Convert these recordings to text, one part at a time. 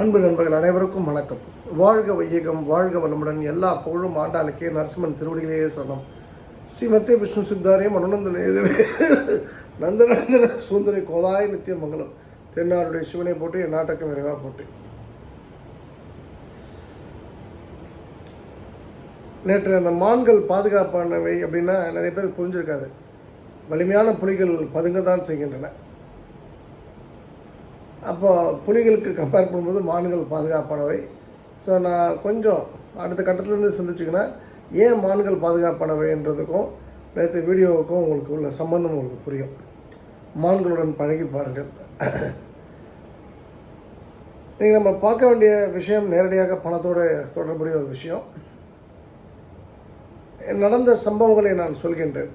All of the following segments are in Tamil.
அன்பு நண்பர்கள் அனைவருக்கும் வணக்கம். வாழ்க வையகம் வாழ்க வளமுடன் எல்லா புகழும் ஆண்டாளுக்கே நரசிம்மன் திருவடிகளையே சொன்னோம் ஸ்ரீமத்தே விஷ்ணு சித்தாரே மனநந்தன எதுவே நந்தநந்தன சுந்தரி கோதாய நித்திய மங்கலம் தென்னாருடைய சிவனை போட்டு என் நாட்டக்கம் விரைவாக போட்டு. நேற்று அந்த மான்கள் பாதுகாப்பானவை அப்படின்னா நிறைய பேர் புரிஞ்சிருக்காது. வலிமையான புலிகள் பதுங்க தான் செய்கின்றன. அப்போ புலிகளுக்கு கம்பேர் பண்ணும்போது மான்கள் பாதுகாப்பானவை. ஸோ நான் கொஞ்சம் அடுத்த கட்டத்துலேருந்து சிந்திச்சிங்கன்னா ஏன் மான்கள் பாதுகாப்பானவைன்றதுக்கும் நேற்று வீடியோவுக்கும் உங்களுக்கு உள்ள சம்பந்தம் உங்களுக்கு புரியும். மான்களுடன் பழகி பாருங்கள். நீங்கள் நம்ம பார்க்க வேண்டிய விஷயம் நேரடியாக பணத்தோடு தொடர்புடைய ஒரு விஷயம். நடந்த சம்பவங்களை நான் சொல்கின்றேன்.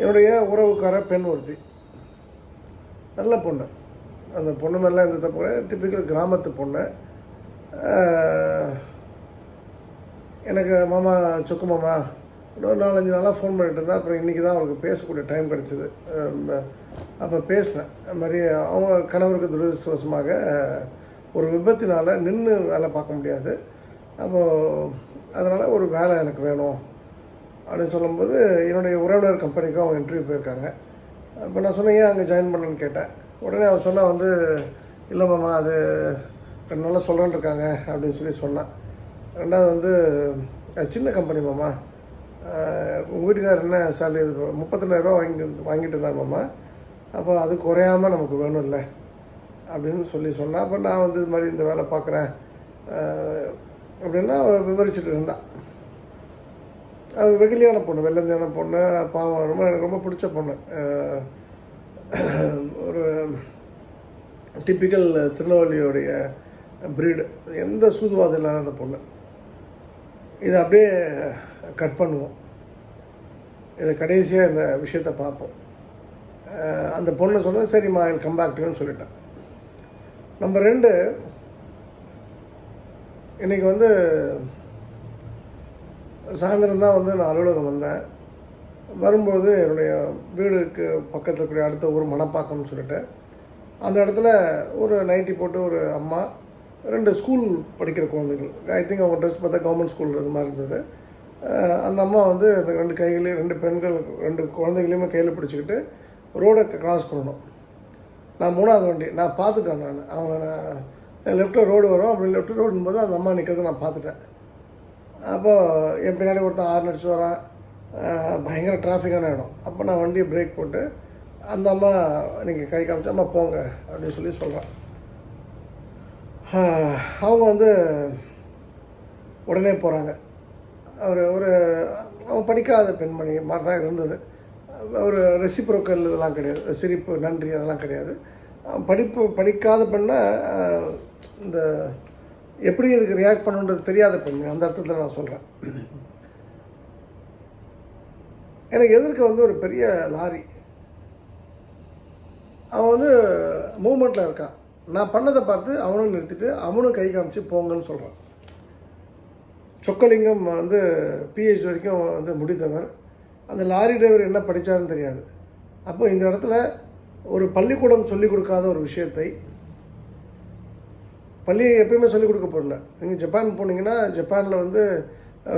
என்னுடைய உறவுக்கார பெண் ஒருத்தி. நல்ல பொண்ணு. அந்த பொண்ணு மேலாம் எந்த தப்பு கிடையாது. டிப்பிக்கல் கிராமத்து பொண்ணு. எனக்கு மாமா சொக்கு மாமா இன்னொரு நாலஞ்சு நாளாக ஃபோன் பண்ணிட்டு இருந்தா அப்புறம் இன்றைக்கி தான் அவருக்கு பேசக்கூடிய டைம் கிடச்சிது. அப்போ பேசினேன். அது மாதிரி அவங்க கணவருக்கு துரதிருஷ்டவசமாக ஒரு விபத்தினால் நின்று வேலை பார்க்க முடியாது. அப்போது அதனால் ஒரு வேலை எனக்கு வேணும். அப்படின்னு சொல்லும்போது என்னுடைய உறவினர் கம்பெனிக்கும் அவங்க இன்டர்வியூ போயிருக்காங்க. அப்போ நான் சொன்னேன் ஏன் அங்கே ஜாயின் பண்ணேன்னு கேட்டேன். உடனே அவன் சொன்னால் வந்து இல்லை மாமா அது நல்லா சொல்கிறேன்னு இருக்காங்க அப்படின்னு சொல்லி சொன்னான். ரெண்டாவது வந்து சின்ன கம்பெனி மாமா. உங்கள் வீட்டுக்காரர் என்ன சேலரி இது முப்பத்தெண்டாயிரரூவா வாங்கி வாங்கிட்டு இருந்தாங்க மாமா. அப்போ அது குறையாமல் நமக்கு வேணும் இல்லை அப்படின்னு சொல்லி சொன்னான். அப்போ நான் வந்து இது மாதிரி இந்த வேலை பார்க்குறேன் அப்படின்னா விவரிச்சுட்டு இருந்தான். அது வெகுலியான பொண்ணு வெள்ளந்தியான பொண்ணு பாவம் ரொம்ப எனக்கு ரொம்ப பிடிச்ச பொண்ணு. ஒரு டிப்பிக்கல் திருநெல்வேலியோடைய ப்ரீடு எந்த சூதுவாதம் இல்லாத அந்த பொண்ணு. இதை அப்படியே கட் பண்ணுவோம். இதை கடைசியாக இந்த விஷயத்தை பார்ப்போம். அந்த பொண்ணை சொன்னால் சரிம்மா ஐ கம் பேக் டுன்னு சொல்லிட்டேன். நம்பர் ரெண்டு இன்றைக்கி வந்து சாயந்தரம் தான் வந்து நான் அலுவலகம் வந்தேன். வரும்போது என்னுடைய வீடுக்கு பக்கத்தில் இருக்கிற அடுத்த ஊர் மணப்பாக்கம்னு சொல்லிட்டு அந்த இடத்துல ஒரு நைட்டி போட்டு ஒரு அம்மா ரெண்டு ஸ்கூல் படிக்கிற குழந்தைகள். ஐ திங்க் அவங்க ட்ரெஸ் பார்த்தா கவர்மெண்ட் ஸ்கூல் இது மாதிரி இருந்தது. அந்த அம்மா வந்து அந்த ரெண்டு கைகளையும் ரெண்டு பெண்கள் ரெண்டு குழந்தைகளையுமே கையில் பிடிச்சிக்கிட்டு ரோடை கிராஸ் பண்ணணும். நான் மூணாவது வண்டி நான் பார்த்துட்டேன் நான். அவங்க நான் லெஃப்ட்டில் ரோடு வரும் அப்படி லெஃப்ட் ரோடுன்னு போது அந்த அம்மா நிற்கிறத நான் பார்த்துட்டேன். அப்போது என் பின்னாடி ஒருத்தன் ஆறு அடிச்சு வரான். பயங்கர டிராஃபிக்கான இடம். அப்போ நான் வண்டியை பிரேக் போட்டு அந்த அம்மா நீங்கள் கை காமிச்சா அம்மா போங்க அப்படின்னு சொல்லி சொல்கிறேன் அவங்க வந்து உடனே போகிறாங்க அவர் ஒரு அவங்க படிக்காத பெண்மணி மாதிரி தான் இருந்தது. ஒரு ரெசிப்ரோக்கல் இதெல்லாம் கிடையாது. சிரிப்பு நன்றி அதெல்லாம் கிடையாது. படிப்பு படிக்காத பெண்ணை இந்த எப்படி இதுக்கு ரியாக்ட் பண்ணுன்றது தெரியாத பெண் அந்த அர்த்தத்தில் நான் சொல்கிறேன் எனக்கு எதிர்க்க வந்து ஒரு பெரிய லாரி. அவன் வந்து மூமெண்ட்டில் இருக்கான். நான் பண்ணதை பார்த்து அவனும் நிறுத்திட்டு அவனும் கை காமிச்சு போங்கன்னு சொல்கிறான் சொக்கலிங்கம் வந்து பிஹெச் வரைக்கும் வந்து முடித்தவர். அந்த லாரி டிரைவர் என்ன படித்தாருன்னு தெரியாது. அப்போ இந்த இடத்துல ஒரு பள்ளிக்கூடம் சொல்லிக் கொடுக்காத ஒரு விஷயத்தை பள்ளி எப்பயுமே சொல்லிக் கொடுக்க போகிறல நீங்கள் ஜப்பான் போனீங்கன்னா ஜப்பானில் வந்து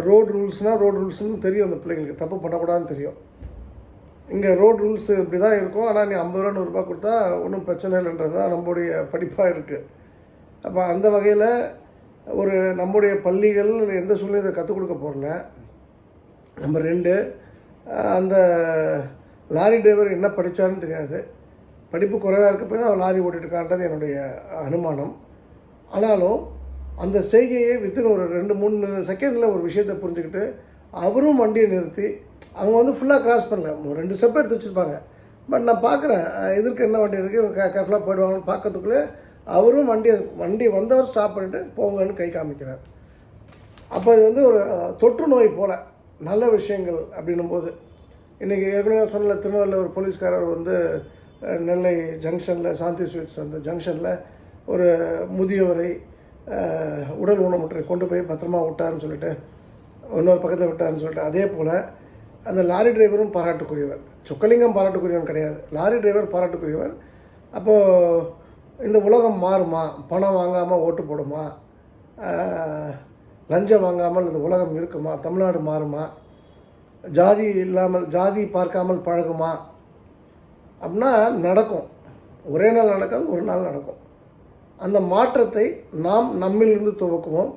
ரோடு ரூல்ஸ்னால் ரோடு ரூல்ஸ்னு தெரியும் அந்த பிள்ளைங்களுக்கு. தப்பு பண்ணக்கூடாதுன்னு தெரியும். இங்கே ரோடு ரூல்ஸ் இப்படி தான் இருக்கும். ஆனால் நீ ஐம்பது ரூபா நூறுரூபா கொடுத்தா ஒன்றும் பிரச்சனை இல்லைன்றது தான் நம்முடைய படிப்பாக இருக்குது அப்போ அந்த வகையில் ஒரு நம்முடைய பள்ளிகள் எந்த சூழ்நிலை கற்றுக் கொடுக்க போகிறல நம்பர் ரெண்டு அந்த லாரி டிரைவர் என்ன படித்தாருன்னு தெரியாது. படிப்பு குறைவாக இருக்கப்போ தான் அவன் லாரி ஓட்டிட்டு இருக்கான்றது என்னுடைய அனுமானம். ஆனாலும் அந்த செய்கையை வித்தின் ஒரு ரெண்டு மூணு செகண்டில் ஒரு விஷயத்தை புரிஞ்சுக்கிட்டு அவரும் வண்டியை நிறுத்தி அவங்க வந்து ஃபுல்லாக கிராஸ் பண்ணல. ரெண்டு ஸ்டெப் எடுத்து வச்சுருப்பாங்க. பட் நான் பார்க்குறேன் எதிர்க்க என்ன வண்டி இருக்குது இவங்க கேர்ஃபுல்லாக போயிடுவாங்கன்னு பார்க்கறதுக்குள்ளே அவரும் வண்டியை வண்டி வந்தவர் ஸ்டாப் பண்ணிட்டு போங்கன்னு கை காமிக்கிறார். அப்போ இது வந்து ஒரு தொற்று நோய் போல் நல்ல விஷயங்கள் அப்படின்னும் போது இன்றைக்கி ஏற்கனவே சொன்ன திருநெல்வேலியில் ஒரு போலீஸ்காரர் வந்து நெல்லை ஜங்ஷனில் சாந்தி ஸ்வீட்ஸ் அந்த ஜங்ஷனில் ஒரு முதியவரை உடல் ஊனமுற்றை கொண்டு போய் பத்திரமா விட்டார்னு சொல்லிட்டு இன்னொரு பக்கத்தில் விட்டார்னு சொல்லிட்டு அதே போல் அந்த லாரி டிரைவரும் பாராட்டுக்குரியவர். சொக்கலிங்கம் பாராட்டுக்குரியவன் கிடையாது. லாரி டிரைவர் பாராட்டுக்குரியவர். அப்போது இந்த உலகம் மாறுமா? பணம் வாங்காமல் ஓட்டு போடுமா? லஞ்சம் வாங்காமல் இந்த உலகம் இருக்குமா? தமிழ்நாடு மாறுமா? ஜாதி இல்லாமல் ஜாதி பார்க்காமல் பழகுமா? அப்படின்னா நடக்கும். ஒரே நாள் நடக்காது ஒரு நாள் நடக்கும். அந்த மாற்றத்தை நாம் நம்மிலிருந்து துவக்குவோம்.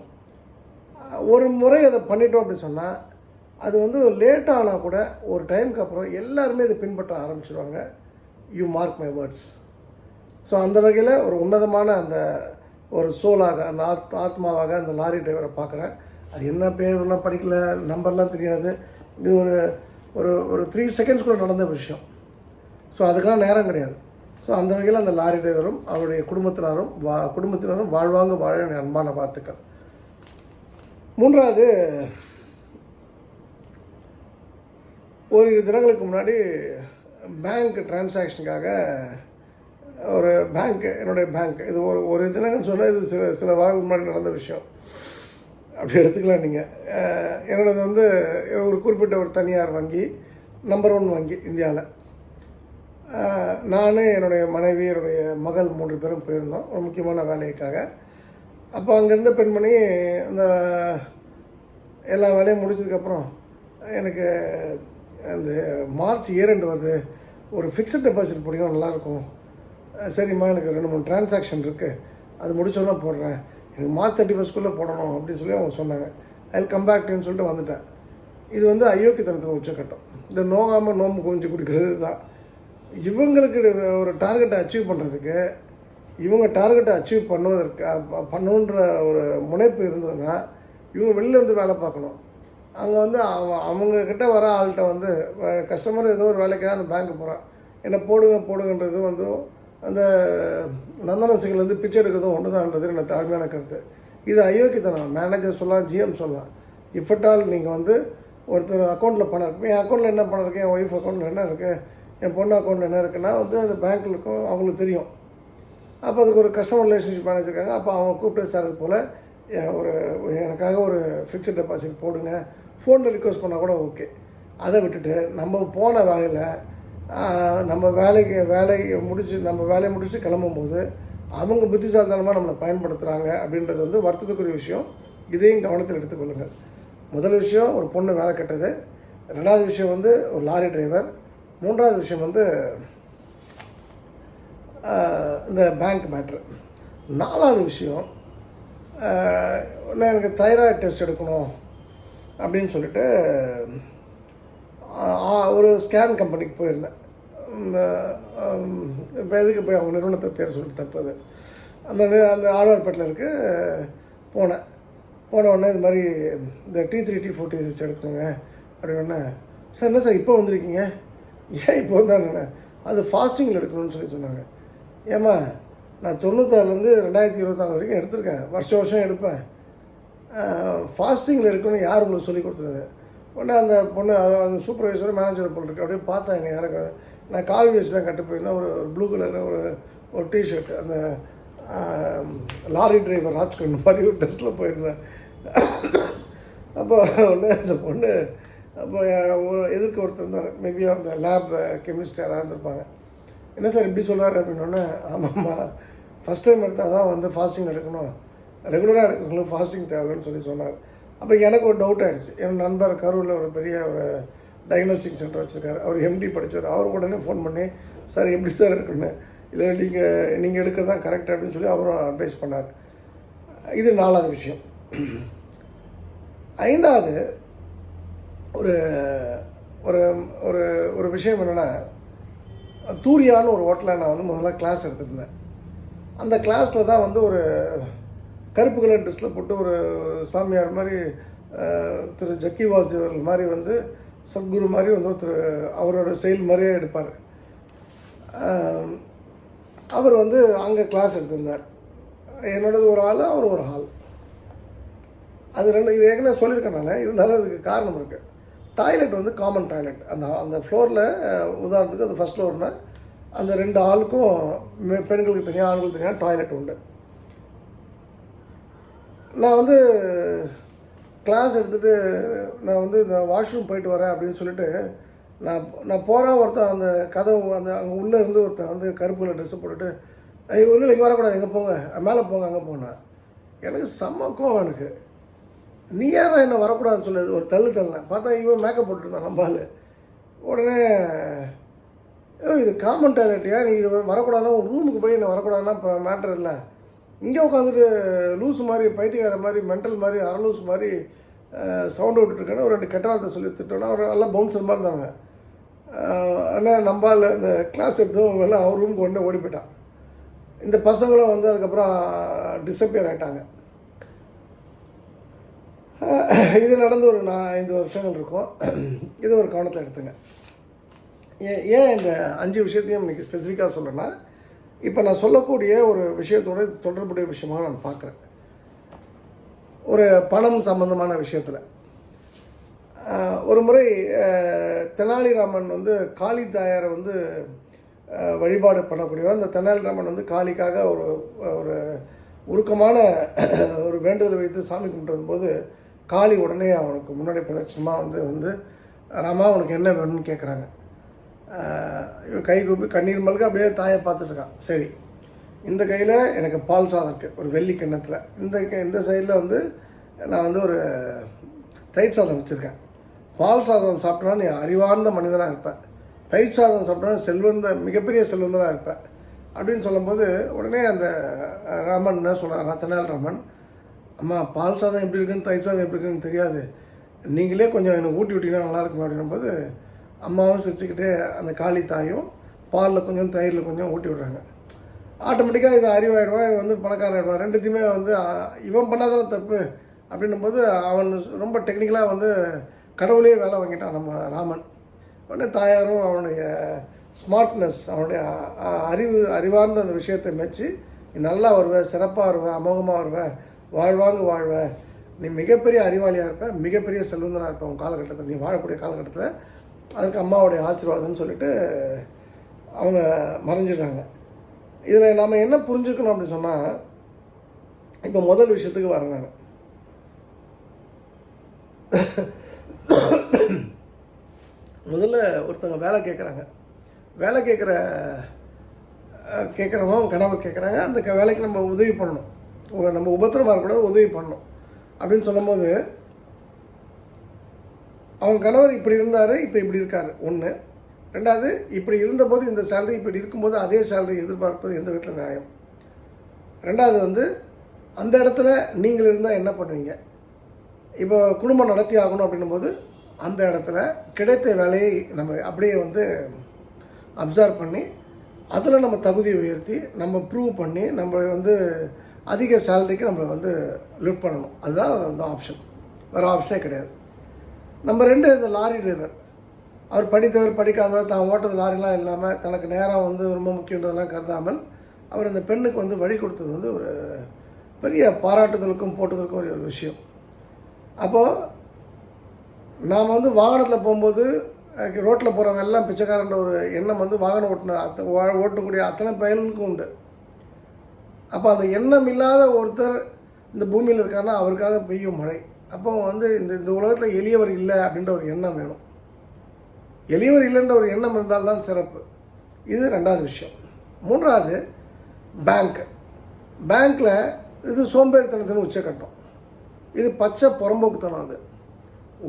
ஒரு முறை அதை பண்ணிட்டோம் அப்படின்னு சொன்னால் அது வந்து லேட் ஆனால் கூட ஒரு டைமுக்கு அப்புறம் எல்லாருமே இதை பின்பற்ற ஆரம்பிச்சிடுவாங்க you mark my words so அந்த வகையில் ஒரு உன்னதமான அந்த ஒரு சோலாக அந்த ஆத் ஆத்மாவாக அந்த லாரி டிரைவரை பார்க்குறேன். அது என்ன பேர்லாம் படிக்கல நம்பர்லாம் தெரியாது. இது ஒரு ஒரு ஒரு த்ரீ செகண்ட்ஸ்குள்ளே நடந்த விஷயம். ஸோ அதுக்கெல்லாம் நேரம் கிடையாது. ஸோ அந்த வகையில் அந்த லாரி டிரைவரும் அவருடைய குடும்பத்தினரும் வா குடும்பத்தினரும் வாழ்வாங்க வாழ அன்பான வாழ்த்துக்கள். மூன்றாவது ஒரு தினங்களுக்கு முன்னாடி பேங்க் டிரான்சாக்ஷனுக்காக ஒரு பேங்க் என்னுடைய பேங்க் இது ஒரு ஒரு தினங்கள்னு சொன்னால் இது சில சில வாரங்கள் முன்னாடி நடந்த விஷயம். அப்படி எடுத்துக்கலாம் நீங்கள் என்னோடது வந்து ஒரு குறிப்பிட்ட ஒரு தனியார் வங்கி நம்பர் ஒன் வங்கி இந்தியாவில் நான் என்னுடைய மனைவி என்னுடைய மகள் மூன்று பேரும் போயிருந்தோம் ஒரு முக்கியமான வேலைக்காக. அப்போ அங்கேருந்த பெண்மணி இந்த எல்லா வேலையும் முடிச்சதுக்கப்புறம் எனக்கு அந்த மார்ச் இயரெண்டு வருது ஒரு ஃபிக்ஸட் டெபாசிட் பிடிக்கும் நல்லாயிருக்கும் சரிம்மா எனக்கு ரெண்டு மூணு டிரான்சாக்ஷன் இருக்குது அது முடிச்சோன்னா போடுறேன். எனக்கு மார்ச் தேர்ட்டி ஃபஸ்ட்குள்ளே போடணும் அப்படின்னு சொல்லி அவங்க சொன்னாங்க. ஐ கம் பேக்னு சொல்லிட்டு வந்துட்டேன். இது வந்து அயோக்கியத்தனத்தில் உச்சக்கட்டம். இந்த நோகாமல் நோம்பு குஞ்சு குடிக்கிறது தான். இவங்களுக்கு ஒரு டார்கெட்டை அச்சீவ் பண்ணுறதுக்கு இவங்க டார்கெட்டை அச்சீவ் பண்ணுவதற்கு பண்ணணுன்ற ஒரு முனைப்பு இருந்ததுன்னா இவங்க வெளில இருந்து வேலை பார்க்கணும். அங்கே வந்து அவ- அவங்க கிட்ட வர ஆள்கிட்ட வந்து கஸ்டமர் ஏதோ ஒரு வேலைக்காக அந்த பேங்க்கு போகிறான் என்ன போடுங்க போடுங்கன்றது வந்து அந்த நந்தன சிங்கில் பிச்சை எடுக்கிறதும் ஒன்று தான்ன்றது என்னோட தாழ்மையான கருத்து. இது அயோக்கியத்தனம் மேனேஜர் சொல்லலாம் ஜிஎம் சொல்லலாம். இஃபட்டால் நீங்கள் வந்து ஒருத்தர் அக்கௌண்ட்டில் பணம் இருக்கு என் அக்கௌண்ட்டில் என்ன பணம் இருக்குது என் ஒய்ஃப் அக்கௌண்ட்டில் என்ன இருக்குது என் பொண்ணு அக்கௌண்ட் என்ன இருக்குன்னா வந்து அந்த பேங்க்கில் இருக்கும் அவங்களுக்கு தெரியும். அப்போ அதுக்கு ஒரு கஸ்டமர் ரிலேஷன்ஷிப் மேனேஜர் இருக்காங்க. அப்போ அவங்க கூப்பிட்டு சார் போல் ஒரு ஒரு எனக்காக ஒரு ஃபிக்ஸட் டெபாசிட் போடுங்க. ஃபோனில் ரிக்வஸ்ட் பண்ணால் கூட ஓகே அதை விட்டுட்டு நம்ம போன வேலையில் நம்ம வேலைக்கு வேலையை முடிச்சு நம்ம வேலையை முடிச்சு கிளம்பும்போது அவங்க புத்திசாலித்தனமாக நம்மளை பயன்படுத்துகிறாங்க அப்படின்றது வந்து வருத்தத்துக்குரிய விஷயம். இதையும் கவனத்தில் எடுத்துக்கொள்ளுங்கள் முதல் விஷயம் ஒரு பொண்ணு வேலை கட்டது. ரெண்டாவது விஷயம் வந்து ஒரு லாரி டிரைவர் மூன்றாவது விஷயம் வந்து இந்த பேங்க் மேட்ரு நாலாவது விஷயம் நான் எனக்கு தைராய்டு டெஸ்ட் எடுக்கணும் அப்படின்னு சொல்லிட்டு ஒரு ஸ்கேன் கம்பெனிக்கு போயிருந்தேன். இப்போ எதுக்கு போய் அவங்க நிறுவனத்தை பேர் சொல்லிட்டு தப்பு அந்த அந்த ஆழ்வார்பேட்டில் இருக்கு போனேன். போன உடனே இது மாதிரி இந்த D three D four D எடுக்கணுங்க அப்படின்னு சார் என்ன சார் இப்போ வந்திருக்கீங்க? ஏன் இப்போ வந்தாங்க அது ஃபாஸ்டிங்கில் எடுக்கணும்னு சொல்லி சொன்னாங்க. ஏம்மா நான் தொண்ணூத்தாறுலேருந்து ரெண்டாயிரத்தி இருபத்தாறு வரைக்கும் எடுத்திருக்கேன். வருஷம் வருஷம் எடுப்பேன். ஃபாஸ்டிங்கில் எடுக்கணும் யார் உங்களுக்கு சொல்லி கொடுத்தது? உடனே அந்த பொண்ணு அந்த சூப்பர்வைசர் மேனேஜர் போல் இருக்கு. அப்படியே பார்த்தாங்க யாருக்கு நான் காவி வச்சு தான் கட்டு போயிருந்தேன். ஒரு ஒரு ப்ளூ கலரில் ஒரு ஒரு டிஷர்ட் அந்த லாரி டிரைவர் ராஜ்கண்ட் மாதிரி ஒரு ட்ரெஸ்ஸில் போயிருந்தேன். அப்போ ஒன்று அந்த பொண்ணு அப்போ ஒரு எதிர்க்க ஒருத்தர் இருந்தார். மேபி அந்த லேப் கெமிஸ்ட் யாராக இருந்திருப்பாங்க. என்ன சார் இப்படி சொல்கிறாரு அப்படின்னோடனே ஆமாம்மா. ஃபஸ்ட் டைம் எடுத்தால் தான் வந்து ஃபாஸ்டிங் எடுக்கணும். ரெகுலராக எடுக்கணும் ஃபாஸ்டிங் தேவைன்னு சொல்லி சொன்னார். அப்போ எனக்கு ஒரு டவுட் ஆகிடுச்சு என் நண்பர் கரூரில் ஒரு பெரிய ஒரு டயக்னோஸ்டிக் சென்டர் வச்சுருக்காரு. அவர் எம்டி படித்தவர் அவர் உடனே ஃபோன் பண்ணி சார் எப்படி சார் இருக்குன்னு? இல்லை நீங்கள் நீங்கள் எடுக்கிறது தான் கரெக்ட் அப்படின்னு சொல்லி அவரும் அட்வைஸ் பண்ணார். இது நாலாவது விஷயம். ஐந்தாவது ஒரு ஒரு ஒரு ஒரு விஷயம் என்னென்னா தூரியான்னு ஒரு ஹோட்டலில் நான் வந்து முதல்ல கிளாஸ் எடுத்திருந்தேன் அந்த கிளாஸில் தான் வந்து ஒரு கருப்பு கலர் ட்ரெஸ்ஸில் போட்டு ஒரு சாமியார் மாதிரி திரு ஜக்கி வாசுதேவர்கள் மாதிரி வந்து சத்குரு மாதிரி வந்து ஒருத்தர் அவரோட செயல் மாதிரியே எடுப்பார். அவர் வந்து அங்கே கிளாஸ் எடுத்திருந்தார். என்னோடது ஒரு ஆள் அவர் ஒரு ஆள். அது ரெண்டு இது ஏற்கனவே சொல்லியிருக்கேன் நான் இருந்தாலும் அதுக்கு காரணம் இருக்குது டாய்லெட் வந்து காமன் டாய்லெட் அந்த அந்த ஃப்ளோரில் உதாரணத்துக்கு அது ஃபஸ்ட் ஃப்ளோர்னால் அந்த ரெண்டு ஆளுக்கும் பெண்களுக்கு தனியாக ஆண்களுக்கு தனியாக டாய்லெட் உண்டு. நான் வந்து கிளாஸ் எடுத்துகிட்டு நான் வந்து இந்த வாஷ்ரூம் போயிட்டு வரேன் அப்படின்னு சொல்லிட்டு நான் நான் போகிறேன் ஒருத்தன் அந்த கதவு அந்த அங்கே உள்ளே இருந்து ஒருத்தன் வந்து கருப்புல ட்ரெஸ்ஸை போட்டுட்டு ஐயோ இல்லை இங்கே வரக்கூடாது எங்கே போங்க? மேலே போங்க அங்கே போனேன். எனக்கு செம்ம கோவம் எனக்கு. நீ யாரா என்ன வரக்கூடாதுன்னு சொல்லுது ஒரு தள்ளு தள்ளினேன் பார்த்தா இவன் மேக்கப் போட்டுருந்தான் நம்ம உடனே இது காமன் டாய்லெட்டியா நீ இது வரக்கூடாதுன்னா ஒரு ரூமுக்கு போய் என்ன வரக்கூடாதுன்னா இப்போ மேட்ரு இல்லை. இங்கே உட்காந்துட்டு லூஸ் மாதிரி பைத்தியக்கார மாதிரி மென்டல் மாதிரி அரலூஸ் மாதிரி சவுண்டு விட்டுட்டுருக்கேன்னு ஒரு ரெண்டு கெட்ட வார்த்தை சொல்லி திட்டோன்னா அவர் நல்லா பவுன்சர் மாதிரி இருந்தாங்க ஆனால் நம்பால் இந்த கிளாஸ் எடுத்தவங்க எல்லாம் அவர் ரூமுக்கு உடனே ஓடி போயிட்டான். இந்த பசங்களும் வந்து அதுக்கப்புறம் டிஸப்பியர் ஆகிட்டாங்க இது நடந்து ஒரு நான் ஐந்து வருஷங்கள் இருக்கும். இது ஒரு கவனத்தில் எடுத்துங்க. ஏன் ஏன் இந்த அஞ்சு விஷயத்தையும் இன்றைக்கி ஸ்பெசிஃபிக்காக சொல்கிறேன்னா இப்போ நான் சொல்லக்கூடிய ஒரு விஷயத்தோட தொடர்புடைய விஷயமாக நான் பார்க்குறேன். ஒரு பணம் சம்பந்தமான விஷயத்தில். ஒரு முறை தெனாலிராமன் வந்து காளி தாயாரை வந்து வழிபாடு பண்ணக்கூடியவர். அந்த தெனாலிராமன் வந்து காளிக்காக ஒரு ஒரு உருக்கமான ஒரு வேண்டுதல் வைத்து சாமி கும்பிட்டு வரும்போது காளி உடனே அவனுக்கு முன்னாடி பிரதட்சமாக வந்து வந்து ராமா அவனுக்கு என்ன வேணும்னு கேட்குறாங்க இவன் கை கூப்பி கண்ணீர் மல்க அப்படியே தாயை பார்த்துட்ருக்கான் சரி. இந்த கையில் எனக்கு பால் சாதம் இருக்குது ஒரு வெள்ளி கிண்ணத்தில். இந்த இந்த சைடில் வந்து நான் வந்து ஒரு தயிர் சாதம் வச்சுருக்கேன். பால் சாதம் சாப்பிட்டா நீ அறிவார்ந்த மனிதனாக இருப்பேன் தயிர் சாதம் சாப்பிட்டா செல்வந்த மிகப்பெரிய செல்வந்தனாக இருப்பேன் அப்படின்னு சொல்லும்போது உடனே அந்த ராமன் என்ன சொல்கிறான் தெனால் ராமன் அம்மா பால் சாதம் எப்படி இருக்குன்னு தயிர் சாதம் எப்படி இருக்குன்னு தெரியாது. நீங்களே கொஞ்சம் எனக்கு ஊட்டி விட்டீங்கன்னா நல்லா இருக்கும் அப்படின்னும்போது அம்மாவும் சிரிச்சுக்கிட்டே அந்த காளி தாயும் பாலில் கொஞ்சம் தயிரில் கொஞ்சம் ஊட்டி விடுறாங்க. ஆட்டோமேட்டிக்காக இது அறிவாயிடுவான் இவன் வந்து பணக்காரன் ஆகிடுவான் ரெண்டுத்தையுமே வந்து இவன் பண்ணாதான் தப்பு அப்படின்னும்போது அவன் ரொம்ப டெக்னிக்கலாக வந்து கடவுளே வேலை வாங்கிட்டான் நம்ம ராமன். உடனே தாயாரும் அவனுடைய ஸ்மார்ட்னஸ் அவனுடைய அறிவு அறிவார்ந்த அந்த விஷயத்தை மெச்சு நல்லா வருவ சிறப்பாக வருவ அமோகமாக வருவ வாழ்வாங்க வாழ்வ நீ மிகப்பெரிய அறிவாளியாக இருப்ப மிகப்பெரிய செல்வந்தனாக இருப்ப உன் காலகட்டத்தில் நீ வாழக்கூடிய காலகட்டத்தில் அதுக்கு அம்மாவுடைய ஆசீர்வாதம்னு சொல்லிட்டு அவங்க மறைஞ்சிடுறாங்க. இதில் நாம் என்ன புரிஞ்சுக்கணும் அப்படின்னு சொன்னால் இப்போ முதல் விஷயத்துக்கு வரேன் நான். முதல்ல ஒருத்தவங்க வேலை கேட்குறாங்க வேலை கேட்குற கேட்குறவங்க கணவர் கேட்குறாங்க அந்த க- வேலைக்கு நம்ம உதவி பண்ணணும். உங்களை நம்ம உபத்திரமாக இருக்கக்கூடாது உதவி பண்ணணும். அப்படின்னு சொல்லும்போது அவங்க கணவர் இப்படி இருந்தார் இப்போ இப்படி இருக்கார். ஒன்று ரெண்டாவது இப்படி இருந்தபோது இந்த சேலரி இப்படி இருக்கும்போது அதே சேலரி எதிர்பார்ப்பது எந்த விதத்தில் நியாயம்? ரெண்டாவது வந்து அந்த இடத்துல நீங்கள் இருந்தால் என்ன பண்ணுவீங்க? இப்போ குடும்பம் நடத்தி ஆகணும் அப்படின்னும்போது அந்த இடத்துல கிடைத்த வேலையை நம்ம அப்படியே வந்து அப்சர்வ் பண்ணி அதில் நம்ம தகுதியை உயர்த்தி நம்ம ப்ரூவ் பண்ணி நம்ம வந்து அதிக சேலரிக்கு நம்ம வந்து லிஃப்ட் பண்ணணும். அதுதான் அந்த ஆப்ஷன் வேறு ஆப்ஷனே கிடையாது. நம்ம ரெண்டு இந்த லாரி டிரைவர் அவர் படித்தவர் படிக்காதவர் தான் ஓட்டுறது லாரிலாம் இல்லாமல் தனக்கு நேரம் வந்து ரொம்ப முக்கியன்றதெல்லாம் கருதாமல் அவர் இந்த பெண்ணுக்கு வந்து வழி கொடுத்தது வந்து ஒரு பெரிய பாராட்டுதலுக்கும் போட்டுதலுக்கும் ஒரு ஒரு விஷயம். அப்போது நாம் வந்து வாகனத்தில் போகும்போது ரோட்டில் போகிறவங்க எல்லாம் பிச்சைக்காரன்ற ஒரு எண்ணம் வந்து வாகனம் ஓட்டின அத்த ஓட்டக்கூடிய அத்தனை பயன்களுக்கும் உண்டு. அப்போ அந்த எண்ணம் இல்லாத ஒருத்தர் இந்த பூமியில் இருக்காருன்னா அவருக்காக பெய்யும் மழை. அப்போ வந்து இந்த இந்த உலகத்தில் எளியவர் இல்லை அப்படின்ற ஒரு எண்ணம் வேணும். எளியவர் இல்லைன்ற ஒரு எண்ணம் இருந்தால்தான் சிறப்பு. இது ரெண்டாவது விஷயம். மூன்றாவது பேங்க் பேங்க்கில் இது சோம்பேறித்தனத்தின் உச்சக்கட்டம். இது பச்சை புறம்போக்குத்தனம் அது.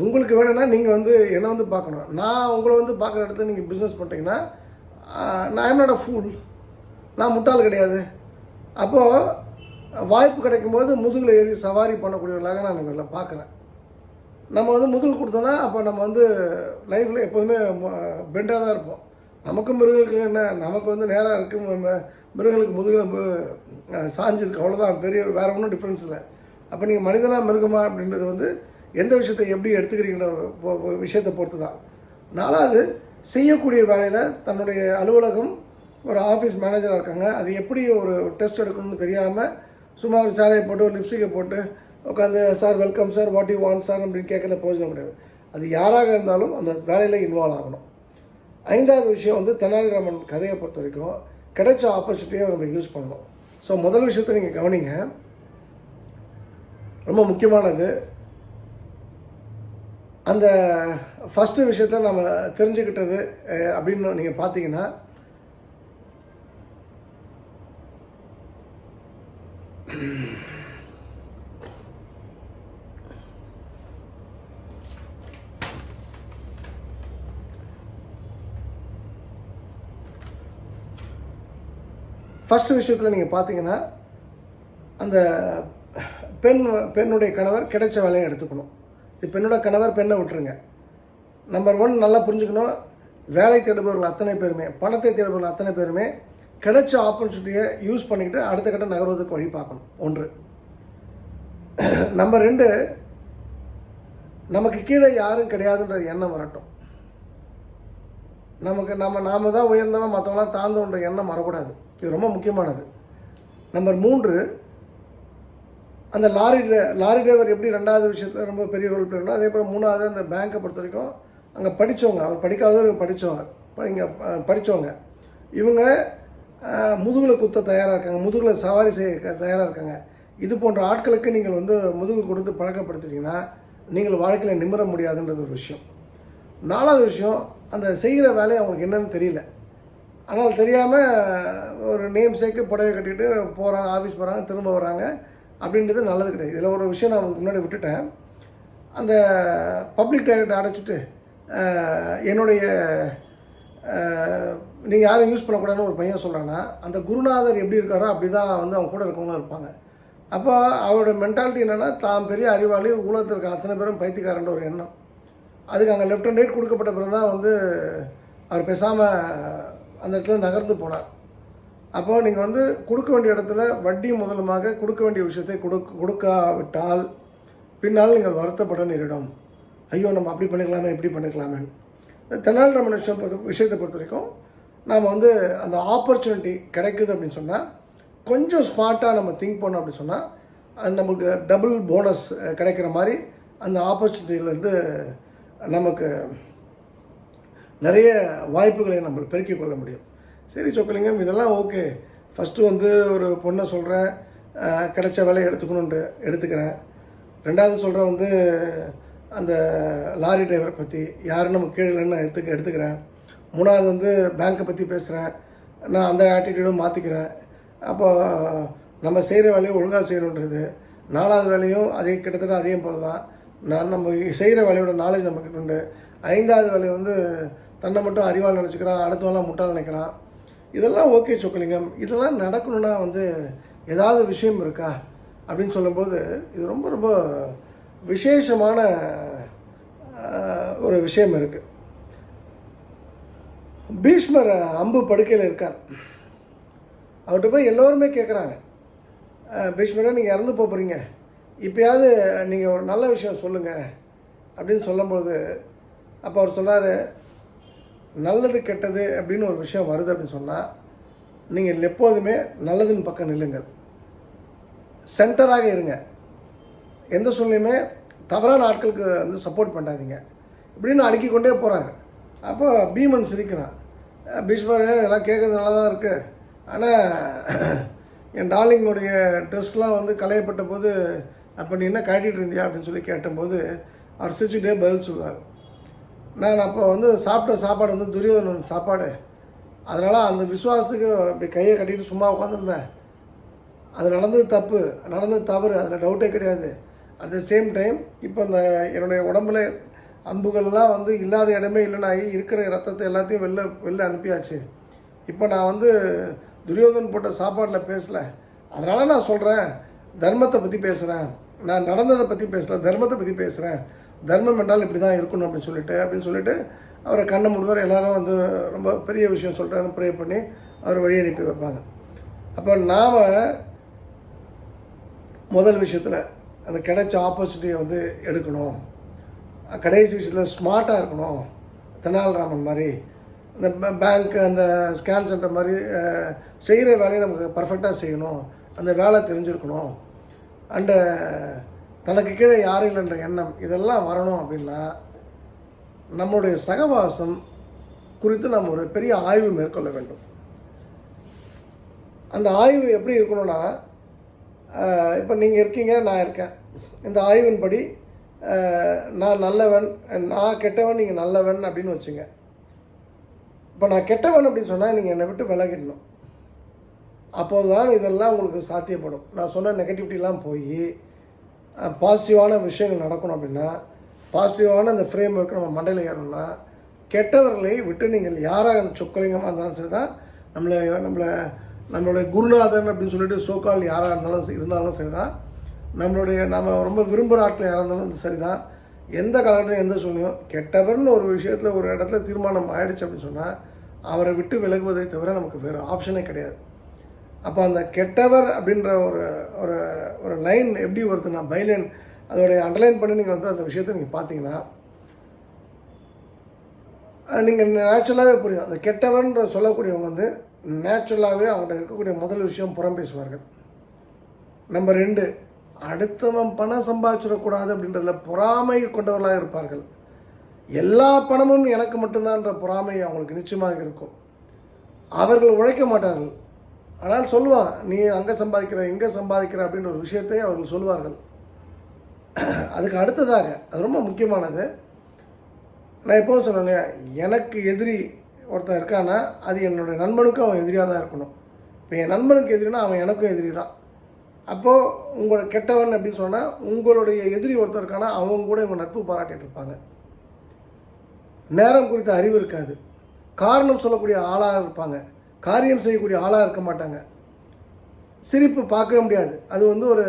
உங்களுக்கு வேணும்னா நீங்கள் வந்து என்னை வந்து பார்க்கணும். நான் உங்களை வந்து பார்க்குற இடத்துல நீங்கள் பிஸ்னஸ் பண்ணுறீங்கன்னா நான் என்னோட ஃபூல் நான் முட்டாள் கிடையாது. அப்போது வாய்ப்பு கிடைக்கும்போது முதுகில் ஏறி சவாரி பண்ணக்கூடியவர்களாக நான் இவங்களை பார்க்குறேன். நம்ம வந்து முதுகு கொடுத்தோன்னா அப்போ நம்ம வந்து லைஃப்பில் எப்போதுமே பெண்டாக தான் இருப்போம். நமக்கும் மிருகங்களுக்கு என்ன நமக்கு வந்து நேராக இருக்கும் மிருகங்களுக்கு முதுகில் நம்ம சாஞ்சிருக்கு அவ்வளோதான் பெரிய வேறு ஒன்றும் டிஃப்ரென்ஸ் இல்லை. அப்போ நீங்கள் மனிதனாக மிருகமா அப்படின்றது வந்து எந்த விஷயத்தை எப்படி எடுத்துக்கிறீங்கிற ஒரு விஷயத்தை பொறுத்து தான் நாலாவது செய்யக்கூடிய வேலையில் தன்னுடைய அலுவலகம் ஒரு ஆஃபீஸ் மேனேஜராக இருக்காங்க. அது எப்படி ஒரு டெஸ்ட் எடுக்கணும்னு தெரியாமல் சும்மா சேலையை போட்டு ஒரு லிப்ஸ்டிக்கை போட்டு உட்காந்து sir welcome sir what you want sir அப்படின்னு கேட்கல பிரயோஜனம் கிடையாது. அது யாராக இருந்தாலும் அந்த வேலையில் இன்வால்வ் ஆகணும். ஐந்தாவது விஷயம் வந்து தெனாலிராமன் கதையை பொறுத்த வரைக்கும் கிடைச்ச ஆப்பர்ச்சுனிட்டியை நம்ம யூஸ் பண்ணணும். ஸோ முதல் விஷயத்தை நீங்கள் கவனிங்க. ரொம்ப முக்கியமானது. அந்த ஃபஸ்ட்டு விஷயத்த நம்ம தெரிஞ்சுக்கிட்டது அப்படின்னு நீங்கள் பார்த்தீங்கன்னா ஃபஸ்ட்டு விஷயத்தில் நீங்கள் பார்த்தீங்கன்னா அந்த பெண் பெண்ணுடைய கணவர் கிடைச்ச வேலையை எடுத்துக்கணும். இது பெண்ணோட கணவர் பெண்ணை விட்டுருங்க. நம்பர் ஒன் நல்லா புரிஞ்சுக்கணும். வேலை தேடுபவர்கள் அத்தனை பேருமே பணத்தை தேடுபவர்கள் அத்தனை பேருமே கிடைச்ச ஆப்பர்ச்சுனிட்டியை யூஸ் பண்ணிக்கிட்டு அடுத்த கட்ட நகர்வதற்கு வழி பார்க்கணும். ஒன்று. நம்பர் ரெண்டு நமக்கு கீழே யாரும் கிடையாதுன்ற எண்ணம் வரட்டும். நமக்கு நம்ம நாம தான் உயர்ந்தவன் மற்றவங்களாம் தாழ்ந்தோன்ற எண்ணம் வரக்கூடாது. இது ரொம்ப முக்கியமானது. நம்பர் மூன்று அந்த லாரி டிரை- லாரி டிரைவர் எப்படி ரெண்டாவது விஷயத்தில் ரொம்ப பெரிய ரோல் பிளே அதே போல் மூணாவது அந்த பேங்க்கை பொறுத்த வரைக்கும் அங்கே படித்தவங்க அவர் படிக்காதவர் படித்தவங்க இங்கே படித்தவங்க இவங்க முதுகில் குத்த தயாராக இருக்காங்க. முதுகில் சவாரி செய்ய தயாராக இருக்காங்க. இது போன்ற ஆட்களுக்கு நீங்கள் வந்து முதுகு கொடுத்து பழக்கப்படுத்திட்டீங்கன்னா நீங்கள் வாழ்க்கையில் நிமிர முடியாதுன்றது ஒரு விஷயம். நாலாவது விஷயம் அந்த செய்கிற வேலை அவங்களுக்கு என்னன்னு தெரியல. ஆனால் தெரியாமல் ஒரு நேம் சேர்க்கு புடவை கட்டிட்டு போகிறாங்க ஆஃபீஸ் போகிறாங்க திரும்ப வராங்க அப்படின்றது நல்லது கிடையாது. இதில் ஒரு விஷயம் நான் முன்னாடி விட்டுட்டேன். அந்த பப்ளிக் டாய்லெட் அடைச்சிட்டு என்னுடைய நீங்கள் யாரும் யூஸ் பண்ணக்கூடாதுன்னு ஒரு பையன் சொல்கிறான்னா அந்த குருநாதர் எப்படி இருக்காரோ அப்படி தான் வந்து அவங்க கூட இருக்கவங்களும் இருப்பாங்க. அப்போ அவரோட மென்டாலிட்டி என்னென்னா தான் பெரிய அறிவாளி உலகத்தில் இருக்க அத்தனை பேரும் பைத்தியக்காரன்ற ஒரு எண்ணம். அதுக்கு அங்கே லெஃப்ட் அண்ட் ரைட் கொடுக்கப்பட்ட பிறகு தான் வந்து அவர் பேசாமல் அந்த இடத்துல நகர்ந்து போனார். அப்போ நீங்கள் வந்து கொடுக்க வேண்டிய இடத்துல வட்டி முதலுமாக கொடுக்க வேண்டிய விஷயத்தை கொடுக்க கொடுக்காவிட்டால் பின்னால் நீங்கள் வருத்தப்பட நேரிடும். ஐயோ நம்ம அப்படி பண்ணிக்கலாமே இப்படி பண்ணிக்கலாமே தெனாலிராமன் விஷயம் பொறுத்த விஷயத்தை பொறுத்த வரைக்கும் நாம் வந்து அந்த ஆப்பர்ச்சுனிட்டி கிடைக்குது அப்படின்னு சொன்னால் கொஞ்சம் ஸ்மார்ட்டாக நம்ம திங்க் பண்ணோம் அப்படின்னு சொன்னால் நமக்கு டபுள் போனஸ் கிடைக்கிற மாதிரி அந்த ஆப்பர்ச்சுனிட்டியிலேருந்து நமக்கு நிறைய வாய்ப்புகளை நம்ம பெருக்கிக் கொள்ள முடியும். சரி சொக்கலிங்கம் இதெல்லாம் ஓகே ஃபஸ்ட்டு வந்து ஒரு பொண்ணை சொல்கிறேன் கிடைச்ச வேலையை எடுத்துக்கணுன்ட்டு எடுத்துக்கிறேன். ரெண்டாவது சொல்கிறேன் வந்து அந்த லாரி டிரைவரை பற்றி யாரும் நம்ம கீழே இல்லைன்னு எடுத்துக்க எடுத்துக்கிறேன். மூணாவது வந்து பேங்க்கை பற்றி பேசுகிறேன் நான் அந்த ஆட்டிடியூடும் மாற்றிக்கிறேன் அப்போ நம்ம செய்கிற வேலையை ஒழுங்காக செய்யணுன்றது. நாலாவது வேலையும் அதே கிட்டத்தட்ட அதே போல் தான் நான் நம்ம செய்கிற வேலையோட நாலேஜ் நமக்கு உண்டு. ஐந்தாவது வேலை வந்து தன்னை மட்டும் அறிவால் நினச்சிக்கிறான் அடுத்தவெல்லாம் முட்டாள் நினைக்கிறான். இதெல்லாம் ஓகே சொக்கலிங்கம். இதெல்லாம் நடக்கணும்னா வந்து ஏதாவது விஷயம் இருக்கா? அப்படின்னு சொல்லும்போது இது ரொம்ப ரொம்ப விசேஷமான ஒரு விஷயம் இருக்குது பீஷ்மர் அம்பு படுக்கையில் இருக்கார். அவர்கிட்ட போய் எல்லோருமே கேட்குறாங்க பீஷ்மரே நீங்கள் இறந்து போக போகிறீங்க இப்போயாவது நீங்கள் ஒரு நல்ல விஷயம் சொல்லுங்கள் அப்படின்னு சொல்லும்போது அப்போ அவர் சொன்னார் நல்லது கெட்டது அப்படின்னு ஒரு விஷயம் வருது அப்படின்னு சொன்னால் நீங்கள் எப்போதுமே நல்லதின் பக்கம் நில்லுங்கள். சென்டராக இருங்க. எந்த சூழ்நிலையுமே தவறான ஆட்களுக்கு வந்து சப்போர்ட் பண்ணாதீங்க. இப்படின்னு அடுக்கிக்கொண்டே போகிறாங்க அப்போ பீமன் சிரிக்கிறான். பீஷ்மர் எல்லாம் கேட்குறது நல்லா தான் இருக்குது ஆனால் என் டார்லிங்குடைய ட்ரெஸ்லாம் வந்து களையப்பட்ட போது அப்போ நீ என்ன காட்டிகிட்டு இருந்தியா அப்படின்னு சொல்லி கேட்டபோது அவர் சிரிச்சுட்டே பதில் சொல்லுவார் நான் அப்போ வந்து சாப்பிட்ட சாப்பாடு வந்து துரியோதனன் சாப்பாடு. அதனால் அந்த விசுவாசத்துக்கு அப்படி கையை கட்டிட்டு சும்மா உட்காந்துருந்தேன் அது நடந்தது தப்பு நடந்தது தவறு அதில் டவுட்டே கிடையாது. அட் த சேம் டைம் இப்போ அந்த என்னுடைய உடம்புல அன்புகள்லாம் வந்து இல்லாத இடமே இல்லைனாகி இருக்கிற ரத்தத்தை எல்லாத்தையும் வெளில வெளில அனுப்பியாச்சு. இப்போ நான் வந்து துரியோதன் போட்ட சாப்பாட்டில் பேசலை. அதனால் நான் சொல்கிறேன் தர்மத்தை பற்றி பேசுகிறேன் நான் நடந்ததை பற்றி பேசல தர்மத்தை பற்றி பேசுகிறேன் தர்மம் என்றால் இப்படி தான் இருக்கணும் அப்படின்னு சொல்லிட்டு அப்படின்னு சொல்லிட்டு அவரை கண்ணை முடிவார். எல்லாரும் வந்து ரொம்ப பெரிய விஷயம் சொல்லிட்டு ப்ரே பண்ணி அவர் வழி அனுப்பி வைப்பாங்க. அப்போ நாம் முதல் விஷயத்தில் அந்த கிடைச்ச ஆப்பர்ச்சுனிட்டியை வந்து எடுக்கணும். கடைசி விஷயத்தில் ஸ்மார்ட்டாக இருக்கணும். தெனாலிராமன் மாதிரி இந்த பேங்க் அந்த ஸ்கேன் சென்டர் மாதிரி செய்கிற வேலையை நமக்கு பர்ஃபெக்டாக செய்யணும். அந்த வேலை தெரிஞ்சிருக்கணும். அண்டு தனக்கு கீழே யாரும் இல்லைன்ற எண்ணம் இதெல்லாம் வரணும் அப்படின்னா நம்மளுடைய சகவாசம் குறித்து நம்ம ஒரு பெரிய ஆய்வு மேற்கொள்ள வேண்டும். அந்த ஆய்வு எப்படி இருக்கணும்னா இப்போ நீங்கள் இருக்கீங்க நான் இருக்கேன். இந்த ஆய்வின்படி நான் நல்லவன் நான் கெட்டவன் நீங்கள் நல்லவன் அப்படின்னு வச்சுங்க. இப்போ நான் கெட்டவன் அப்படின்னு சொன்னால் நீங்கள் என்னை விட்டு விலகிடணும். அப்போது தான் இதெல்லாம் உங்களுக்கு சாத்தியப்படும். நான் சொன்ன நெகட்டிவிட்டிலாம் போய் பாசிட்டிவான விஷயங்கள் நடக்கணும் அப்படின்னா பாசிட்டிவான அந்த ஃப்ரேம் ஒர்க் நம்ம மண்டையில் ஏறணும்னா கெட்டவர்களை விட்டு நீங்கள் யாராக சொக்கலிங்கமாக இருந்தாலும் சரி தான் நம்மளை நம்மளை நம்மளுடைய குருநாதன் அப்படின்னு சொல்லிட்டு சோக்கால் யாராக இருந்தாலும் சரி இருந்தாலும் சரி தான் நம்மளுடைய நம்ம ரொம்ப விரும்புகிற ஆட்கள் யாராக இருந்தாலும் சரி தான் எந்த காலகட்டம் எந்த சூழ்நிலையும் கெட்டவர்னு ஒரு விஷயத்தில் ஒரு இடத்துல தீர்மானம் ஆயிடுச்சு அப்படின்னு சொன்னால் அவரை விட்டு விலகுவதை தவிர நமக்கு வேறு ஆப்ஷனே கிடையாது. அப்போ அந்த கெட்டவர் அப்படின்ற ஒரு ஒரு ஒரு லைன் எப்படி வருதுன்னா பைலைன் அதோடைய அண்டர்லைன் பண்ணி நீங்கள் வந்து அந்த விஷயத்தை நீங்கள் பார்த்தீங்கன்னா நீங்கள் நேச்சுரலாகவே புரியும். அந்த கெட்டவர்ன்ற சொல்லக்கூடியவங்க வந்து நேச்சுரலாகவே அவங்கள்ட்ட இருக்கக்கூடிய முதல் விஷயம் புறம் பேசுவார்கள். நம்பர் ரெண்டு அடுத்தவன் பணம் சம்பாதிச்சிடக்கூடாது அப்படின்றதுல பொறாமை கொண்டவர்களாக இருப்பார்கள். எல்லா பணமும் எனக்கு மட்டும்தான்ற பொறாமை அவங்களுக்கு நிச்சயமாக இருக்கும். அவர்கள் உழைக்க மாட்டார்கள். ஆனால் சொல்லுவான் நீ அங்கே சம்பாதிக்கிற இங்கே சம்பாதிக்கிற அப்படின்ற ஒரு விஷயத்தை அவர்கள் சொல்லுவார்கள். அதுக்கு அடுத்ததாக அது ரொம்ப முக்கியமானது. நான் எப்போவும் சொன்னேன் இல்லையா, எனக்கு எதிரி ஒருத்தன் இருக்கான்னா அது என்னுடைய நண்பனுக்கும் அவன் எதிரியாக தான் இருக்கணும். இப்போ என் நண்பனுக்கு எதிரினா அவன் எனக்கும் எதிரி தான். அப்போது உங்களோட கெட்டவன் அப்படின்னு சொன்னால் உங்களுடைய எதிரி ஒருத்தர் இருக்கானா அவங்க கூட இவங்க நட்பு பாராட்டிட்டு இருப்பாங்க. நேரம் குறித்த அறிவு இருக்காது. காரணம் சொல்லக்கூடிய ஆளாக இருப்பாங்க. காரியம் செய்யக்கூடிய ஆளாக இருக்க மாட்டாங்க. சிரிப்பு பார்க்கவே முடியாது. அது வந்து ஒரு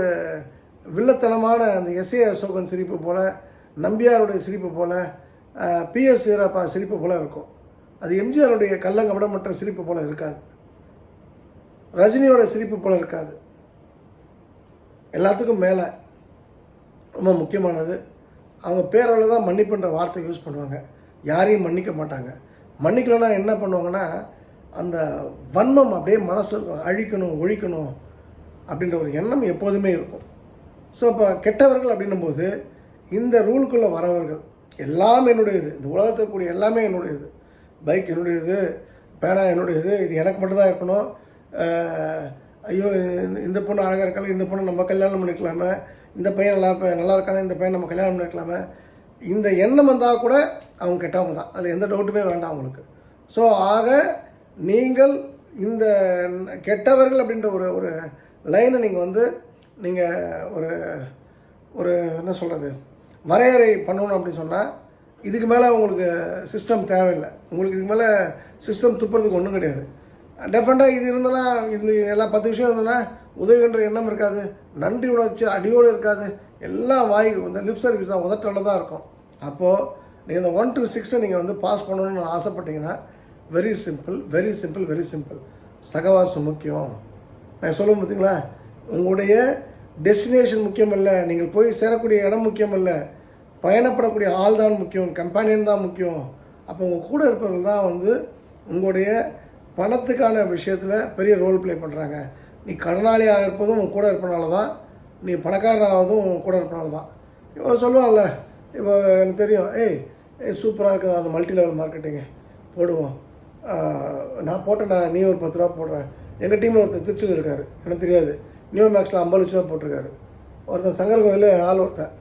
வில்லத்தனமான அந்த எஸ்ஏ அசோகன் சிரிப்பு போல் நம்பியாருடைய சிரிப்பு போல் பிஎஸ் வீரப்பா சிரிப்பு போல் இருக்கும். அது எம்ஜிஆருடைய கள்ளங்கபடமற்ற சிரிப்பு போல் இருக்காது. ரஜினியோட சிரிப்பு போல் இருக்காது. எல்லாத்துக்கும் மேலே ரொம்ப முக்கியமானது. அவங்க பேரளவு தான் மன்னிப்புன்ற வார்த்தை யூஸ் பண்ணுவாங்க. யாரையும் மன்னிக்க மாட்டாங்க. மன்னிக்கலைன்னா என்ன பண்ணுவாங்கன்னா அந்த வன்மம் அப்படியே மனசு அழிக்கணும் ஒழிக்கணும் அப்படின்ற ஒரு எண்ணம் எப்போதுமே இருக்கும். ஸோ இப்போ கெட்டவர்கள் அப்படின்னும்போது இந்த ரூலுக்குள்ளே வரவர்கள் எல்லாமே என்னுடையது. இந்த உலகத்தில் கூடிய எல்லாமே என்னுடையது. பைக் என்னுடையது பேனா என்னுடையது இது எனக்கு மட்டும்தான் இருக்கணும். ஐயோ இந்த- இந்த பொண்ணு அழகாக இருக்கால இந்த பொண்ணை நம்ம கல்யாணம் பண்ணிக்கலாமே. இந்த பையன் நல்லா நல்லா இருக்கானே இந்த பையன் நம்ம கல்யாணம் பண்ணிக்கலாமே. இந்த எண்ணம் வந்தால் கூட அவங்க கெட்டவங்க தான். அதில் எந்த டவுட்டுமே வேண்டாம் அவங்களுக்கு. ஸோ ஆக நீங்கள் இந்த கெட்டவர்கள் அப்படின்ற ஒரு ஒரு லைனை நீங்கள் வந்து நீங்கள் ஒரு ஒரு என்ன சொல்கிறது வரையறை பண்ணணும் அப்படின்னு சொன்னால் இதுக்கு மேலே உங்களுக்கு சிஸ்டம் தேவையில்லை. உங்களுக்கு இதுக்கு மேலே சிஸ்டம் துப்புறதுக்கு ஒன்றும் கிடையாது. டெஃபண்டாக இது இருந்ததுன்னா இது எல்லா பத்து விஷயம் இருந்ததுன்னா உதவின்ற எண்ணம் இருக்காது. நன்றி உணர்ச்சி அடியோடு இருக்காது. எல்லாம் வாய் இந்த லிப் சர்வீஸ் தான் உதட்டோட தான் இருக்கும். அப்போது நீங்கள் இந்த ஒன் டு சிக்ஸை நீங்கள் வந்து பாஸ் பண்ணணும்னு ஆசைப்பட்டீங்கன்னா very simple very simple very simple சகவாசம் முக்கியம். நான் சொல்லுவேன் பார்த்தீங்களா உங்களுடைய டெஸ்டினேஷன் முக்கியம் இல்லை நீங்கள் போய் சேரக்கூடிய இடம் முக்கியம் இல்லை பயணப்படக்கூடிய ஆள் தான் முக்கியம் கம்பேனியன் தான் முக்கியம். அப்போ உங்கள் கூட இருப்பவர்கள் தான் வந்து உங்களுடைய பணத்துக்கான விஷயத்தில் பெரிய ரோல் ப்ளே பண்ணுறாங்க நீ கடனாளியாக இருப்பதும் உன் கூட இருப்பனால தான் நீ பணக்காரனாவதும் உன் கூட இருப்பனால தான் இப்போ சொல்லுவாங்கல்ல இப்போ எனக்கு தெரியும் ஏய் ஏய் சூப்பராக இருக்குது அந்த மல்டி லெவல் மார்க்கெட்டிங்கு போடுவோம் நான் போட்டேன்டா நீ ஒரு பத்து ரூபா போடுறேன் எங்கள் டீமில் ஒருத்தர் திருச்சியில் இருக்கார் எனக்கு தெரியாது. நியூ மேக்ஸில் ஐம்பது லட்ச ரூபா போட்டிருக்காரு. ஒருத்தன் சங்கர் கோயில் ஆள் ஒருத்தன்.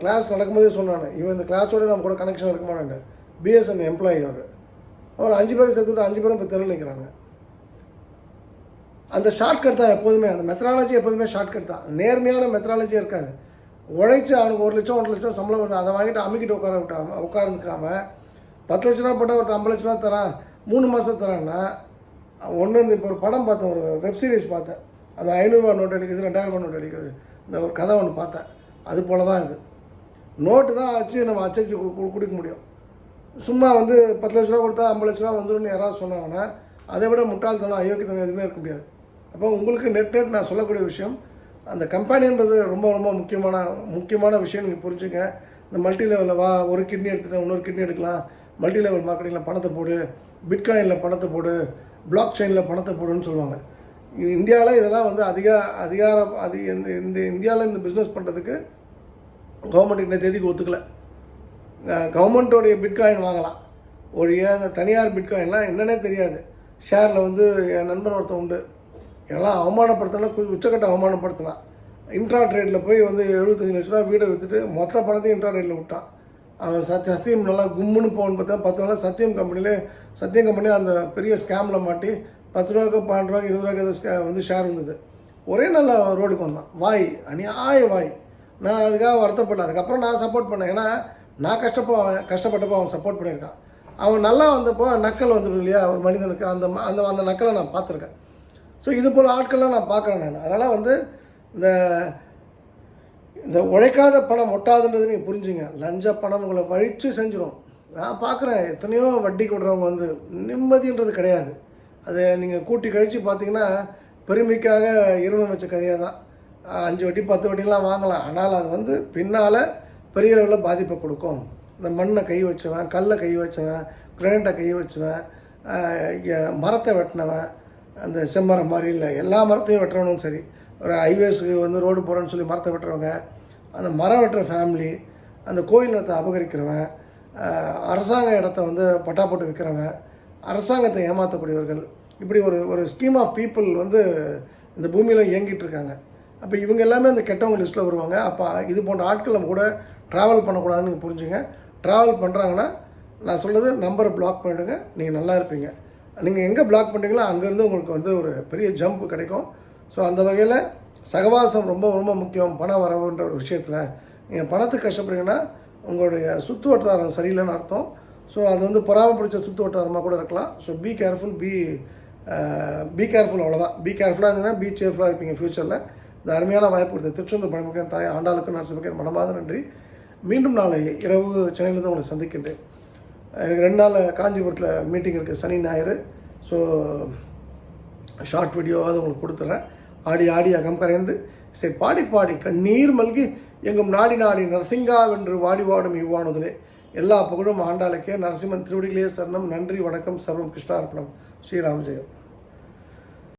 கிளாஸ் நடக்கும்போதே சொன்னான் இவன் இந்த கிளாஸோடு நம்ம கூட கனெக்ஷன் இருக்க பிஎஸ்என் எம்ப்ளாயி அவர். அவர் அஞ்சு பேரும் சேர்த்து விட்டு அஞ்சு பேரும் இப்போ தெருவில் நிற்கிறாங்க அந்த ஷார்ட்கட் தான் எப்போதுமே அந்த மெத்தடாலஜி எப்போதுமே ஷார்ட்கட் தான். நேர்மையான மெத்தடாலஜி இருக்காது. உழைச்சி அவனுக்கு ஒரு லட்சம் ஒன்றரை லட்சம் சம்பளம் வருது அதை வாங்கிட்டு அமுக்கிட்டு உட்கார விட்டாம உட்காந்துக்காம பத்து லட்ச ரூபா போட்டால் ஒரு ஐம்பது லட்ச ரூபா தரான் மூணு மாதம் தரான்னா ஒன்று இந்த இப்போ ஒரு படம் பார்த்தேன் ஒரு வெப் சீரிஸ் பார்த்தேன். அது ஐநூறுரூவா நோட் அடிக்கிறது ரெண்டாயிரம் ரூபா நோட் அடிக்கிறது. இந்த ஒரு கதை ஒன்று பார்த்தேன். அது போல தான் இது. நோட்டு தான் வச்சு நம்ம அச்சடிச்சு குடிக்க கு- கொடுக்க முடியும். சும்மா வந்து பத்து லட்ச ரூபா கொடுத்தா ஐம்பது லட்ச ரூபா வந்துடும் யாராவது சொன்னாங்கன்னா அதை விட முட்டாள்தனம் அயோக்கியத்தனம் எதுவுமே இருக்க முடியாது. அப்போ உங்களுக்கு நெட் நெட் நான் சொல்லக்கூடிய விஷயம் அந்த கம்பெனின்றது ரொம்ப ரொம்ப முக்கியமான முக்கியமான விஷயம் நீங்கள் புரிஞ்சுங்க. இந்த மல்டி லெவலில் வா ஒரு கிட்னி எடுத்துட்டு இன்னொரு கிட்னி எடுக்கலாம். மல்டி லெவல் மார்க்கெட்டிங்கில் பணத்தை போடு பிட்காயினில் பணத்தை போடு பிளாக் செயினில் பணத்தை போடுன்னு சொல்லுவாங்க. இது இந்தியாவில் இதெல்லாம் வந்து அதிக அதிகாரம் அதி இந்த இந்த இந்தியாவில் இந்த பிஸ்னஸ் பண்ணுறதுக்கு கவர்மெண்ட் இந்த தேதிக்கு ஒத்துக்கலை. கவர்மெண்ட்டோடைய பிட்காயின் வாங்கலாம். ஒழிய அந்த தனியார் பிட்காயின்லாம் என்னன்னே தெரியாது. ஷேரில் வந்து என் நண்பன் ஒருத்தன் உண்டு. எல்லாம் அவமானப்படுத்தினா உச்சக்கட்ட அவமானப்படுத்தினான். இன்ட்ரா ட்ரேடில் போய் வந்து எழுபத்தஞ்சு லட்ச ரூபா வீடை விற்றுட்டு மொத்த பணத்தையும் இன்ட்ரா ட்ரேடில் விட்டான். அவன் சத் சத்தியம் நல்லா கும்முன்னு போகணும்னு பார்த்தா பத்து நாளாக சத்தியம் கம்பெனிலே சத்தியம் கம்பெனி அந்த பெரிய ஸ்கேமில் மாட்டி பத்து ரூபாய்க்கு பன்னெண்டு ரூபாய்க்கு இருபது ரூபாய்க்கு ஏதோ ஸ்கே- வந்து ஷேர் இருந்தது. ஒரே நல்ல ரோடுக்கு வந்தான். வாய் அநியாய வாய். நான் அதுக்காக வருத்தப்படல அதுக்கப்புறம் நான் சப்போர்ட் பண்ணேன். ஏன்னா நான் கஷ்டப்போ அவன் கஷ்டப்பட்டப்போ அவன் சப்போர்ட் பண்ணியிருக்கான். அவன் நல்லா வந்தப்போ நக்கல் வந்துடும் இல்லையா? ஒரு மனிதனுக்கு அந்த ம- அந்த அந்த நக்கலை நான் பார்த்துருக்கேன். ஸோ இது போல் ஆட்கள்லாம் நான் பார்க்குறேன் நான். அதனால் வந்து இந்த இந்த உழைக்காத பணம் ஒட்டாதுன்றது நீங்கள் புரிஞ்சுங்க. லஞ்ச பணம் உங்களை வழித்து செஞ்சிடும். நான் பார்க்குறேன். எத்தனையோ வட்டி கொடுறவங்க வந்து நிம்மதின்றது கிடையாது. அதை நீங்கள் கூட்டி கழித்து பார்த்தீங்கன்னா பெருமைக்காக இருமம் வச்ச கதையாக தான் அஞ்சு வட்டி பத்து வட்டிலாம் வாங்கலாம். ஆனால் அது வந்து பின்னால் பெரிய அளவில் பாதிப்பை கொடுக்கும். இந்த மண்ணை கை வச்சவன் கல்லை கை வச்சவன் கிரேண்டை கை வச்சவன் மரத்தை வெட்டினவன் அந்த செம்மரம் மாதிரி இல்லை. எல்லா மரத்தையும் வெட்டுறவனும் சரி. ஒரு ஹைவேஸுக்கு வந்து ரோடு போகிறேன்னு சொல்லி மரத்தை வெட்டுறவங்க அந்த மரம் வெட்டுற ஃபேமிலி அந்த கோயில் நிலத்தை அபகரிக்கிறவன் அரசாங்க இடத்த வந்து பட்டா போட்டு விற்கிறவன் அரசாங்கத்தை ஏமாற்றக்கூடியவர்கள் இப்படி ஒரு ஒரு ஸ்கீம் ஆஃப் பீப்புள் வந்து இந்த பூமியில் இயங்கிட்டு இருக்காங்க. அப்போ இவங்க எல்லாமே அந்த கெட்டவங்க லிஸ்ட்டில் வருவாங்க. அப்போ இது போன்ற ஆட்கள் நம்ம கூட ட்ராவல் பண்ணக்கூடாதுன்னு நீங்கள் புரிஞ்சுங்க. ட்ராவல் பண்ணுறாங்கன்னா நான் சொல்கிறது நம்பரை பிளாக் பண்ணிவிடுங்க நீங்கள் நல்லா இருப்பீங்க. நீங்கள் எங்கே பிளாக் பண்ணுறீங்களோ அங்கேருந்து உங்களுக்கு வந்து ஒரு பெரிய ஜம்ப் கிடைக்கும். ஸோ அந்த வகையில் சகவாசம் ரொம்ப ரொம்ப முக்கியம். பண வரவுன்ற ஒரு விஷயத்தில் நீங்கள் பணத்துக்கு கஷ்டப்படுறீங்கன்னா உங்களுடைய சுற்று வட்டாரம் சரியில்லைன்னு அர்த்தம். ஸோ அது வந்து பொறாம பிடிச்ச சுற்று வட்டாரமாக கூட இருக்கலாம். So be careful be be careful அவ்வளோதான் பி கேர்ஃபுல்லாக இருந்தீங்கன்னா பி சேஃபுல்லாக இருப்பீங்க ஃப்யூச்சரில் இந்த அருமையான வாய்ப்பு கொடுத்து திருச்செந்தூர் பழமுகன் தாய் ஆண்டாளுக்கு நரசிம்மக்கன் மனமாத நன்றி. மீண்டும் நாளை இரவு சென்னையிலேருந்து உங்களை சந்திக்கின்றேன். எனக்கு ரெண்டு நாள் காஞ்சிபுரத்தில் மீட்டிங் இருக்குது சனி ஞாயிறு. ஸோ ஷார்ட் வீடியோவாவது உங்களுக்கு கொடுத்துட்றேன் ஆடி ஆடி அகம் கரைந்து சரி பாடி பாடி கண்ணீர் மல்கி எங்கும் நாடி நாடி நரசிங்காவென்று வாடி வாடும் இவ்வானுதலே. எல்லா புகழும் ஆண்டாளுக்கே. நரசிம்மன் திருவடிகளே சரணம். நன்றி வணக்கம் சர்வம் கிருஷ்ணார்ப்பணம். ஸ்ரீராமஜெயம்